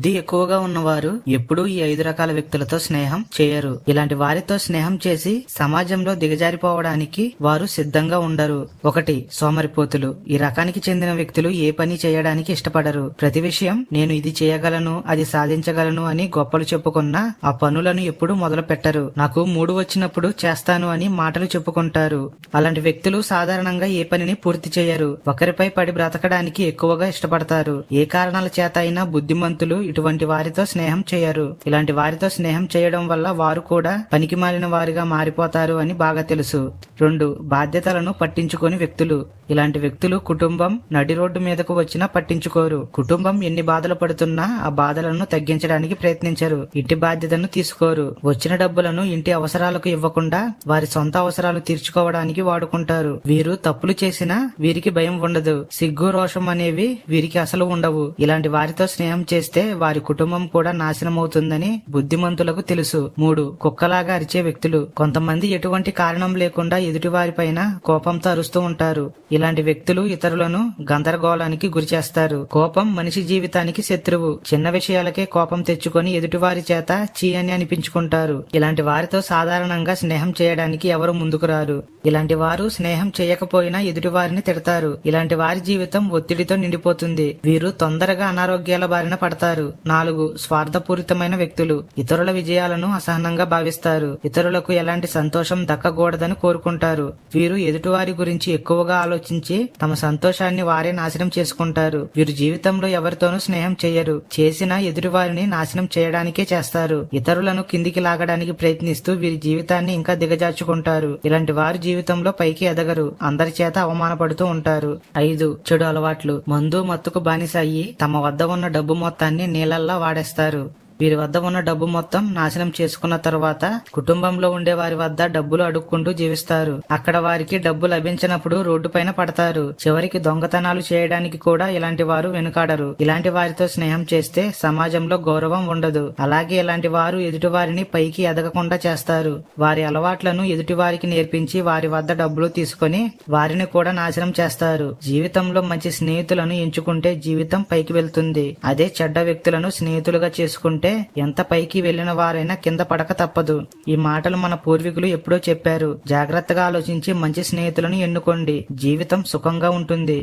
బుద్ధి ఎక్కువగా ఉన్నవారు ఎప్పుడూ ఈ ఐదు రకాల వ్యక్తులతో స్నేహం చేయరు. ఇలాంటి వారితో స్నేహం చేసి సమాజంలో దిగజారిపోవడానికి వారు సిద్ధంగా ఉండరు. ఒకటి సోమరిపోతులు. ఈ రకానికి చెందిన వ్యక్తులు ఏ పని చేయడానికి ఇష్టపడరు. ప్రతి విషయం నేను ఇది చేయగలను అది సాధించగలను అని గొప్పలు చెప్పుకున్నా ఆ పనులను ఎప్పుడూ మొదలు పెట్టరు నాకు మూడు వచ్చినప్పుడు చేస్తాను అని మాటలు చెప్పుకుంటారు. అలాంటి వ్యక్తులు సాధారణంగా ఏ పనిని పూర్తి చేయరు. ఒకరిపై పడి బ్రతకడానికి ఎక్కువగా ఇష్టపడతారు. ఏ కారణాల చేత అయినా బుద్ధిమంతులు ఇటువంటి వారితో స్నేహం చేయరు. ఇలాంటి వారితో స్నేహం చేయడం వల్ల వారు కూడా పనికి మాలిన వారిగా మారిపోతారు అని బాగా తెలుసు. రెండు బాధ్యతలను పట్టించుకొని వ్యక్తులు. ఇలాంటి వ్యక్తులు కుటుంబం నడి రోడ్డు మీదకు వచ్చినా పట్టించుకోరు. కుటుంబం ఎన్ని బాధలు పడుతున్నా ఆ బాధలను తగ్గించడానికి ప్రయత్నించరు. ఇంటి బాధ్యతను తీసుకోరు. వచ్చిన డబ్బులను ఇంటి అవసరాలకు ఇవ్వకుండా వారి సొంత అవసరాలు తీర్చుకోవడానికి వాడుకుంటారు. వీరు తప్పులు చేసినా వీరికి భయం ఉండదు. సిగ్గు రోషం అనేవి వీరికి అసలు ఉండవు. ఇలాంటి వారితో స్నేహం చేస్తే వారి కుటుంబం కూడా నాశనం అవుతుందని బుద్ధిమంతులకు తెలుసు. మూడు కుక్కలాగా అరిచే వ్యక్తులు. కొంతమంది ఎటువంటి కారణం లేకుండా ఎదుటి వారిపైన కోపంతో అరుస్తూ ఉంటారు. ఇలాంటి వ్యక్తులు ఇతరులను గందరగోళానికి గురిచేస్తారు కోపం మనిషి జీవితానికి శత్రువు. చిన్న విషయాలకే కోపం తెచ్చుకొని ఎదుటివారి చేత చీ అని అనిపించుకుంటారు. ఇలాంటి వారితో సాధారణంగా స్నేహం చేయడానికి ఎవరు ముందుకు రారు. ఇలాంటి వారు స్నేహం చేయకపోయినా ఎదుటివారిని తిడతారు. ఇలాంటి వారి జీవితం ఒత్తిడితో నిండిపోతుంది. వీరు తొందరగా అనారోగ్యాల బారిన పడతారు. నాలుగు స్వార్థపూరితమైన వ్యక్తులు. ఇతరుల విజయాలను అసహనంగా భావిస్తారు. ఇతరులకు ఎలాంటి సంతోషం దక్కకూడదని కోరుకుంటారు. వీరు ఎదుటివారి గురించి ఎక్కువగా ఆలోచించి తమ సంతోషాన్ని వారే నాశనం చేసుకుంటారు. వీరు జీవితంలో ఎవరితోనూ స్నేహం చేయరు. చేసినా ఎదుటివారిని నాశనం చేయడానికే చేస్తారు. ఇతరులను కిందికి లాగడానికి ప్రయత్నిస్తూ వీరి జీవితాన్ని ఇంకా దిగజార్చుకుంటారు. ఇలాంటి వారు జీవితంలో పైకి ఎదగరు. అందరి చేత అవమానపడుతూ ఉంటారు. ఐదు. చెడు అలవాట్లు. మందు మత్తుకు బానిస అయ్యి తమ వద్ద ఉన్న డబ్బు మొత్తాన్ని నీళ్ళల్లా వాడేస్తారు. వీరి వద్ద ఉన్న డబ్బు మొత్తం నాశనం చేసుకున్న తర్వాత కుటుంబంలో ఉండే వారి వద్ద డబ్బులు అడుక్కుంటూ జీవిస్తారు. అక్కడ వారికి డబ్బు లభించినప్పుడు రోడ్డుపైన పడతారు. చివరికి దొంగతనాలు చేయడానికి కూడా ఇలాంటి వారు వెనుకాడరు. ఇలాంటి వారితో స్నేహం చేస్తే సమాజంలో గౌరవం ఉండదు. అలాగే ఇలాంటి వారు ఎదుటి వారిని పైకి ఎదగకుండా చేస్తారు. వారి అలవాట్లను ఎదుటి వారికి నేర్పించి వారి వద్ద డబ్బులు తీసుకొని వారిని కూడా నాశనం చేస్తారు. జీవితంలో మంచి స్నేహితులను ఎంచుకుంటే జీవితం పైకి వెళ్తుంది. అదే చెడ్డ వ్యక్తులను స్నేహితులుగా చేసుకుంటే ఎంత పైకి వెళ్ళిన వారైనా కింద పడక తప్పదు. ఈ మాటలు మన పూర్వీకులు ఎప్పుడో చెప్పారు. జాగ్రత్తగా ఆలోచించి మంచి స్నేహితులను ఎన్నుకోండి. జీవితం సుఖంగా ఉంటుంది.